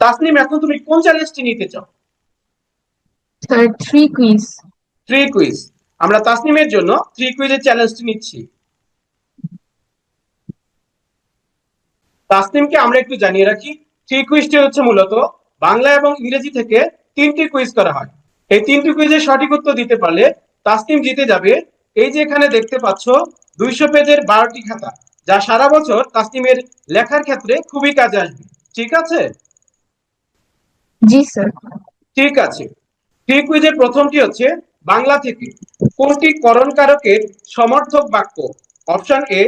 তাসনিম এখন তুমি কোন চ্যালেঞ্জটি নিতে চাও? Sir three quiz three quiz আমরা তাসনিমের জন্য থ্রি কুইজের চ্যালেঞ্জটি নিচ্ছি। তাসনিমকে আমরা একটু জানিয়ে রাখি থ্রি কুইজটি হচ্ছে মূলত বাংলা এবং ইংরেজি থেকে তিনটি কুইজ করা হয়। এই তিনটি কুইজের সঠিক উত্তর দিতে পারলে তাসনিম জিতে যাবে। এই যে এখানে দেখতে পাচ্ছ দুইশো পেজের বারোটি খাতা যা সারা বছর তাসনিমের লেখার ক্ষেত্রে খুবই কাজে আসবে। ঠিক আছে? জি স্যার ঠিক আছে। থ্রি কুইজের প্রথমটি হচ্ছে বাংলা থেকে কোনটি করণকারকের সমর্থক বাক্য? অপশন এ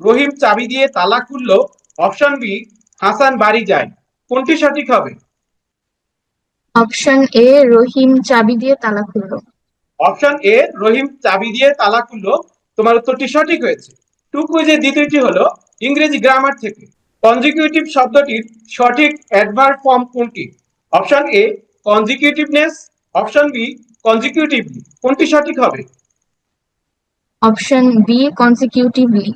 রহিম চাবি দিয়ে তালা খুলল। অপশন বি হাসান বাড়ি যায়। কোনটি সঠিক হবে? অপশন এ রহিম চাবি দিয়ে তালা খুললো। অপশন এ রহিম চাবি দিয়ে তালা খুলল। তোমার উত্তরটি সঠিক হয়েছে। টু কুইজের দ্বিতীয়টি হলো ইংরেজি গ্রামার থেকে কনজিকিউটিভ শব্দটির সঠিক অ্যাডভার্ব ফর্ম কোনটি? Option A consecutiveness option B consecutively কোনটি সঠিক হবে? Option B consecutively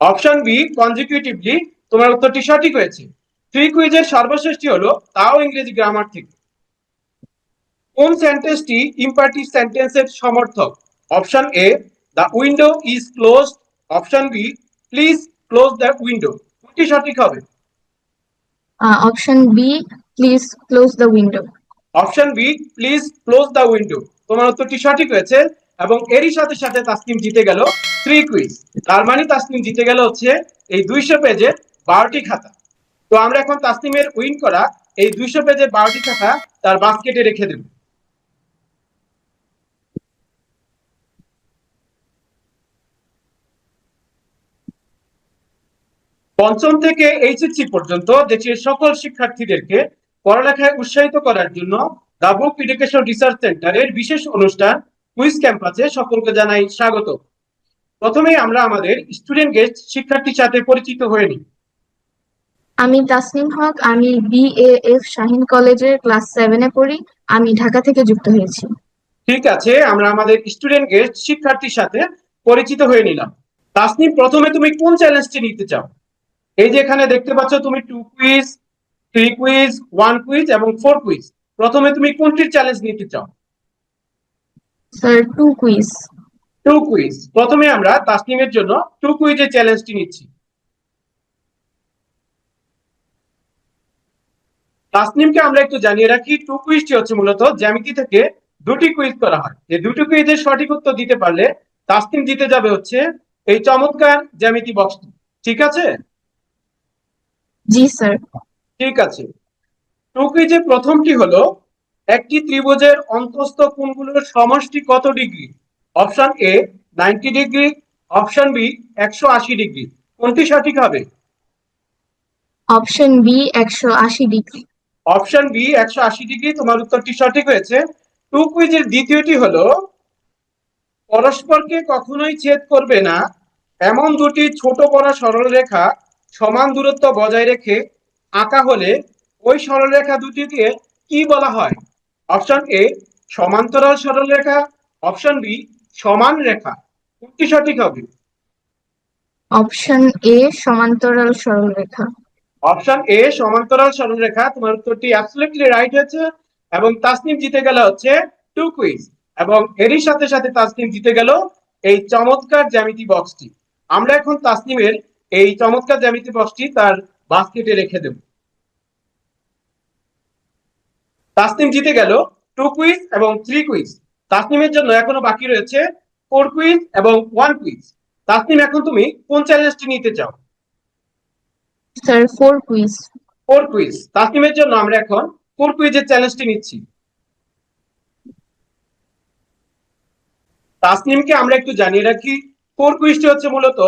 option B consecutively তোমার উত্তরটি সঠিক হয়েছে। থ্রি কুইজের সর্বশেষটি হলো তাও ইংরেজি গ্রামার থেকে। কোন সেন্টেন্সটি ইম্পারেটিভ সেন্টেন্সের সমর্থক? Option A the window is closed option B please close the window কোনটি সঠিক হবে? Option B please close the window option B please close the window তোমার উত্তরটি সঠিক হয়েছে এবং এরই সাথে সাথে তাসনিম জিতে গেল থ্রি কুইজ তার মানে তাসনিম জিতে গেল হচ্ছে এই দুইশো পেজের বারোটি খাতা। তো আমরা এখন তাসনিমের উইন করা এই দুইশো পেজের বারোটি খাতা তার বাস্কেটে রেখে দেব। পঞ্চম থেকে এইচএসসি পর্যন্ত দেশের সকল শিক্ষার্থীদেরকে পড়ালেখায় উৎসাহিত করার জন্য দা বুক এডুকেশন রিসার্চ সেন্টারের বিশেষ অনুষ্ঠান কুইজ ক্যাম্পাসে সকলকে জানাই স্বাগত। প্রথমেই আমরা আমাদের স্টুডেন্ট গেস্ট শিক্ষার্থীর সাথে পরিচিত হয়ে নিই। আমি তাসনিম হক আমি বিএএফ শাহিন কলেজের ক্লাস সেভেনে পড়ি আমি ঢাকা থেকে যুক্ত হয়েছি। ঠিক আছে আমরা আমাদের স্টুডেন্ট গেস্ট শিক্ষার্থীর সাথে পরিচিত হয়ে নিলাম। তাসনিম প্রথমে তুমি কোন চ্যালেঞ্জটি নিতে চাও? এই যে এখানে দেখতে পাচ্ছ তুমি two quiz three quiz one quiz এবং ফোর কুইজ প্রথমে তুমি কোনটির চ্যালেঞ্জ নিতে চাও? Sir two quiz two quiz প্রথমে আমরা তাসনিমের জন্য টু কুইজের চ্যালেঞ্জটি নিচ্ছি। তাসনিমকে আমরা একটু জানিয়ে রাখি টু কুইজটি হচ্ছে মূলত জ্যামিতি থেকে দুটি কুইজ করা হয়। এই দুটি কুইজের সঠিক উত্তর দিতে পারলে তাসনিম জিতে যাবে হচ্ছে এই চমৎকার জ্যামিতি বক্সটি ঠিক আছে? জি স্যার ঠিক আছে। টু কুইজের প্রথমটি হলো? একটি ত্রিভুজের অন্তস্থ কোণগুলোর সমষ্টি কত degree? Option A ninety degree option B একশো আশি ডিগ্রি। কোনটি সঠিক হবে? অপশন বি একশো আশি ডিগ্রি। অপশন বি একশো আশি ডিগ্রি তোমার উত্তরটি সঠিক হয়েছে। টু কুইজের দ্বিতীয়টি হলো পরস্পরকে কখনোই ছেদ করবে না। এমন দুটি ছোট বড় সরলরেখা সমান দূরত্ব বজায় রেখে আঁকা হলে ওই সরলরেখা দুটিকে কি বলা হয়? অপশন এ সমান্তরাল সরলরেখা। অপশন বি সমান রেখা। কোনটি সঠিক হবে? অপশন এ সমান্তরাল সরলরেখা। অপশন এ সমান্তরাল সরলরেখা। তোমার উত্তরটি অ্যাবসলিউটলি রাইট হয়েছে এবং তাসনিম জিতে গেল হচ্ছে টু কুইজ এবং এরই সাথে সাথে তাসনিম জিতে গেল এই চমৎকার জ্যামিতি বক্সটি আমরা এখন তাসনিমের এই চমৎকার জ্যামিতি বক্সটি তার বাস্কেটে রেখে দেব। তাসনিম জিতে গেল টু কুইজ এবং থ্রি কুইজ তাসনিমের জন্য এখনও বাকি রয়েছে ফোর কুইজ এবং ওয়ান কুইজ তাসনিম এখন তুমি কোন চ্যালেঞ্জটি নিতে চাও? Sir four quiz four quiz তাসনিমের জন্য আমরা এখন ফোর কুইজের চ্যালেঞ্জটি নিচ্ছি। তাসনিমকে আমরা একটু জানিয়ে রাখি ফোর কুইজটি হচ্ছে মূলত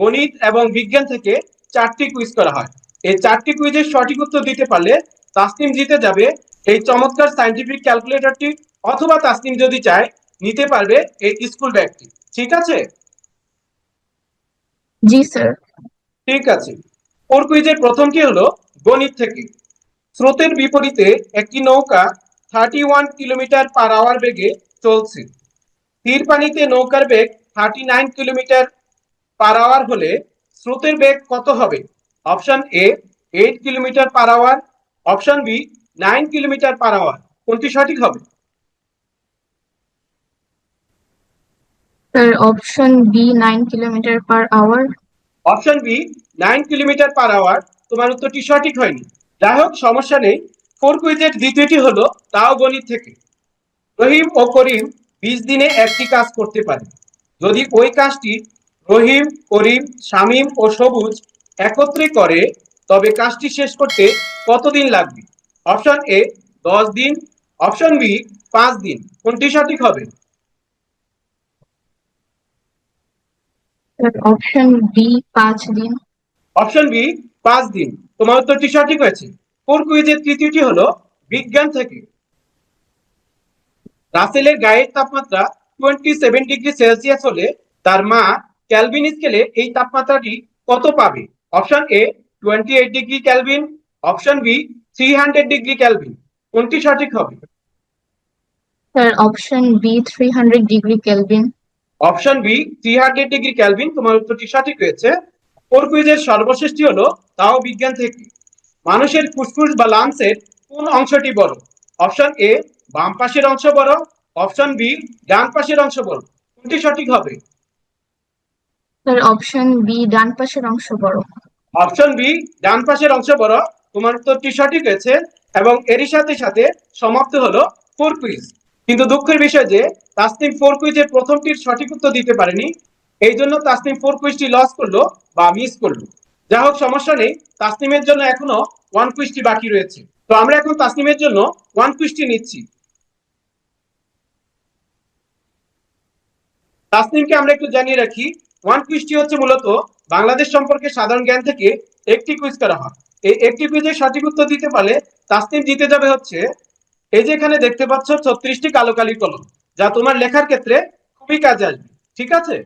গণিত এবং বিজ্ঞান থেকে চারটি কুইজ করা হয়। এই চারটি কুইজের সঠিক উত্তর দিতে পারলে তাসনিম জিতে যাবে। এই চমৎকার সাইন্টিফিক ক্যালকুলেটরটি অথবা তাসনিম যদি চায় নিতে পারবে এই স্কুল ব্যাগটি ঠিক আছে? জি স্যার ঠিক আছে। ওর কুইজের প্রথমটি হলো গণিত থেকে। স্রোতের বিপরীতে একটি নৌকা thirty one kilometer per hour বেগে চলছে। স্থির পানিতে নৌকার বেগ thirty nine kilometer per hour হলে স্রোতের বেগ কত হবে? Option A eight kilometer per hour option B nine kilometer per hour কোনটি সঠিক হবে? Sir option B nine kilometer per hour option B nine kilometer per hour তোমার উত্তরটি সঠিক হয়নি। যাই হোক সমস্যা নেই। ফোর কুইজের দ্বিতীয়টি হলো তাও গণিত থেকে। রহিম ও করিম বিশ দিনে একটি কাজ করতে পারে। যদি ওই কাজটি রহিম করিম শামীম ও সবুজ একত্রে করে তবে কাজটি শেষ করতে কতদিন লাগবে? অপশন এ দশ দিন। অপশন বি পাঁচ দিন। কোনটি সঠিক হবে? অপশন বি পাঁচ দিন। অপশন বি পাঁচ দিন। তোমার উত্তরটি সঠিক হয়েছে। কুইজের তৃতীয়টি হলো বিজ্ঞান থেকে। রাসেলের গায়ের তাপমাত্রা টোয়েন্টি সেভেন ডিগ্রি সেলসিয়াস হলে তার মা ক্যালভিন স্কেলে এই তাপমাত্রাটি কত পাবে? Option A twenty eight degree kelvin option B three hundred degree kelvin কোনটি সঠিক হবে? Sir option B three hundred degree kelvin option B three hundred degree kelvin তোমার উত্তরটি সঠিক হয়েছে। ফোর কুইজের সর্বশেষটি হলো তাও বিজ্ঞান থেকে। মানুষের ফুসফুস বা লাংসের কোন অংশটি বড়? অপশন এ বাম পাশের অংশ বড়। অপশন বি ডান পাশের অংশ বড়। কোনটি সঠিক হবে? স্যার অপশন বি ডান পাশের অংশ বড়। অপশন বি ডান পাশের অংশ বড়। তোমার উত্তরটি সঠিক হয়েছে এবং এরই সাথে সাথে সমাপ্ত হলো ফোর কুইজ কিন্তু দুঃখের বিষয় যে, তাসনিম ফোর কুইজের প্রথমটির সঠিক উত্তর দিতে পারেনি। এই জন্য তাসনিম ফোর কুইজটি লস করল বা মিস করল। যা হোক, সমস্যা নেই। তাসনিমের জন্য এখনও ওয়ান কুইজটি বাকি রয়েছে। তো আমরা এখন তাসনিমের জন্য ওয়ান কুইজটি নিচ্ছি। তাসনিমকে আমরা একটু জানিয়ে রাখি ওয়ান কুইজটি হচ্ছে মূলত বাংলাদেশ সম্পর্কে সাধারণ জ্ঞান থেকে একটি কুইজ করা হয়। এই একটি কুইজের সঠিক উত্তর দিতে পারলে তাসনিম জিতে যাবে হচ্ছে এই যে এখানে দেখতে পাচ্ছ ছত্রিশটি কালো কালি কলম যা তোমার লেখার ক্ষেত্রে খুবই কাজে আসবে। ঠিক আছে?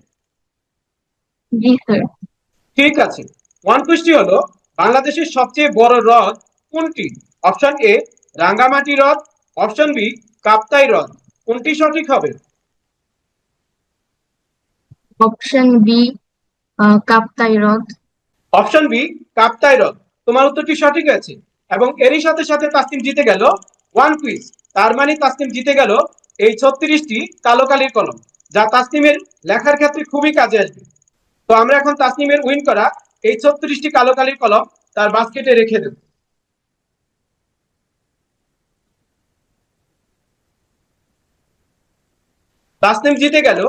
ঠিক আছে। ওয়ান কুইজটি হলো বাংলাদেশের সবচেয়ে বড় হ্রদ কোনটি? অপশন এ রাঙ্গামাটি হ্রদ অপশন বি কাপ্তাই হ্রদ। কোনটি সঠিক হবে? Option B Kaptai option B Kaptai হ্রদ। তোমার উত্তরটি সঠিক আছে এবং এরই সাথে সাথে তাসনিম জিতে গেল ওয়ান কুইজ তার মানে তাসনিম জিতে গেল এই ছত্রিশটি কালো কালির কলম, যা তাসনিমের লেখার ক্ষেত্রে খুবই কাজে আসবে। তো আমরা এখন তাসনিমের উইন করা এই ছত্রিশটি কালো কালির কলম তার বাস্কেটে রেখে দেব। তাসনিম জিতে গেল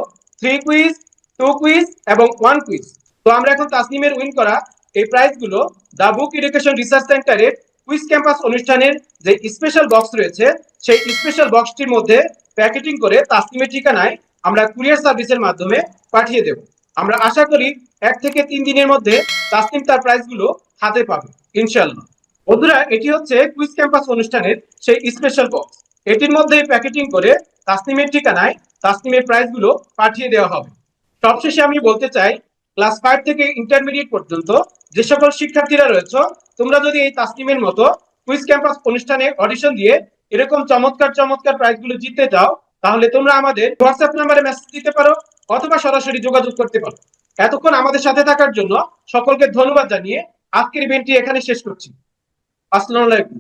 থ্রি কুইজ টু কুইজ এবং ওয়ান কুইজ তো আমরা এখন তাসনিমের উইন করা এই প্রাইজগুলো দা বুক এডুকেশন রিসার্চ সেন্টারের কুইজ ক্যাম্পাস অনুষ্ঠানের যে স্পেশাল বক্স রয়েছে, সেই স্পেশাল বক্সটির মধ্যে প্যাকেটিং করে তাসনিমের ঠিকানায় আমরা কুরিয়ার সার্ভিসের মাধ্যমে পাঠিয়ে দেব। আমরা আশা করি এক থেকে তিন দিনের মধ্যে তাসনিম তার প্রাইজগুলো হাতে পাবে ইনশাল্লাহ বন্ধুরা, এটি হচ্ছে কুইজ ক্যাম্পাস অনুষ্ঠানের সেই স্পেশাল বক্স এটির মধ্যে প্যাকেটিং করে তাসনিমের ঠিকানায় তাসনিমের প্রাইজগুলো পাঠিয়ে দেওয়া হবে। সবশেষে আমি বলতে চাই ক্লাস ফাইভ থেকে ইন্টারমিডিয়েট পর্যন্ত যে সকল শিক্ষার্থীরা রয়েছে, তোমরা যদি এই তাসনিমের মতো কুইজ ক্যাম্পাস অনুষ্ঠানে অডিশন দিয়ে এরকম চমৎকার চমৎকার প্রাইজগুলো জিততে চাও, তাহলে তোমরা আমাদের হোয়াটসঅ্যাপ নাম্বারে মেসেজ দিতে পারো অথবা সরাসরি যোগাযোগ করতে পারো। এতক্ষণ আমাদের সাথে থাকার জন্য সকলকে ধন্যবাদ জানিয়ে আজকের ইভেন্টটি এখানে শেষ করছি। আসসালামু আলাইকুম।